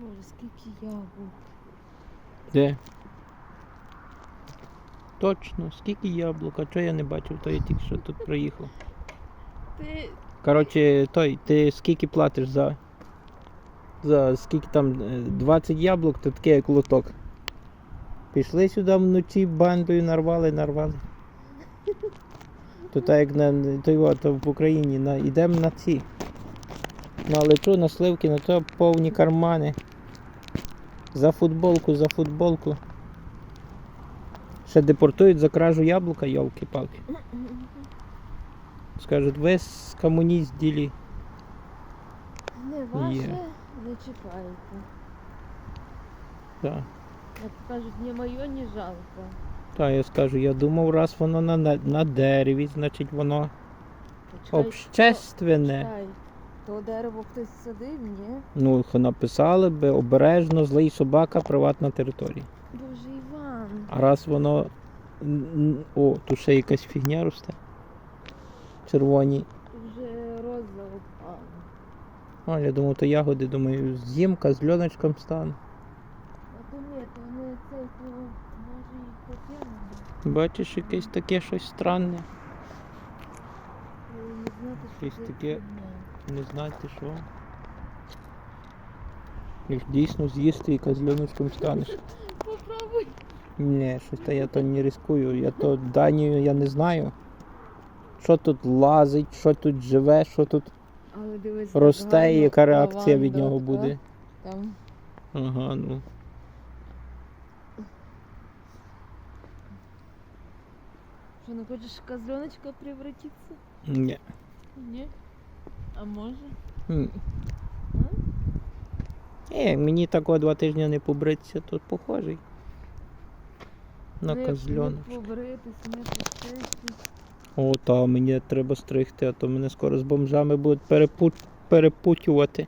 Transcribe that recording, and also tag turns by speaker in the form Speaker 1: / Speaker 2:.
Speaker 1: Боже, скільки яблук.
Speaker 2: Де? Точно, скільки яблук, а чого я не бачив, то я тільки що тут проїхав.
Speaker 1: Ти
Speaker 2: Коротше, той, ти скільки платиш за. За скільки там е, 20 яблук, то таке як лоток. Пішли сюди вночі бандою, нарвали, нарвали. То так як на той от, в Україні, на, йдемо на ці. На лечу, на сливки, на то повні кармани. За футболку, за футболку. Ще депортують за кражу яблука, йолки-палки. Скажуть, ви з комуніст ділі.
Speaker 1: не ваше,
Speaker 2: Є.
Speaker 1: не чіпайте.
Speaker 2: Так.
Speaker 1: Як кажуть, не моє, не жалко.
Speaker 2: Та я скажу, я думав, раз воно на, на, на дереві, значить воно
Speaker 1: Почекай,
Speaker 2: общественне.
Speaker 1: чекай. То дерево хтось садив, ні?
Speaker 2: Ну, написали би обережно, злий собака, приватна територія.
Speaker 1: Боже, Іван.
Speaker 2: А раз воно. О, тут ще якась фігня росте. Червоні.
Speaker 1: Вже роза опала.
Speaker 2: А, я думав, то ягоди, думаю, з'їмка з льоночком стане.
Speaker 1: А то ні, то не цей, то може і потягне.
Speaker 2: Бачиш, якесь таке щось странне.
Speaker 1: Не знати, що
Speaker 2: Щось таке.
Speaker 1: фігня.
Speaker 2: Не знаєте що. Як дійсно з'їсти яка з станеш.
Speaker 1: Попробуй.
Speaker 2: Ні, щось то я то не ризикую. Я то Данію я не знаю. Що тут лазить, що тут живе, що тут
Speaker 1: Але дивись,
Speaker 2: росте і яка реакція від нього буде.
Speaker 1: Там
Speaker 2: Ага, ну.
Speaker 1: Що, не хочеш козленочка превратиться?
Speaker 2: Ні.
Speaker 1: Ні. А може?
Speaker 2: М. Е, мені такого два тижні не побритися, тут похожий. На
Speaker 1: Не- побритись, не почистись.
Speaker 2: О, та мені треба стригти, а то мене скоро з бомжами будуть перепут... перепутювати.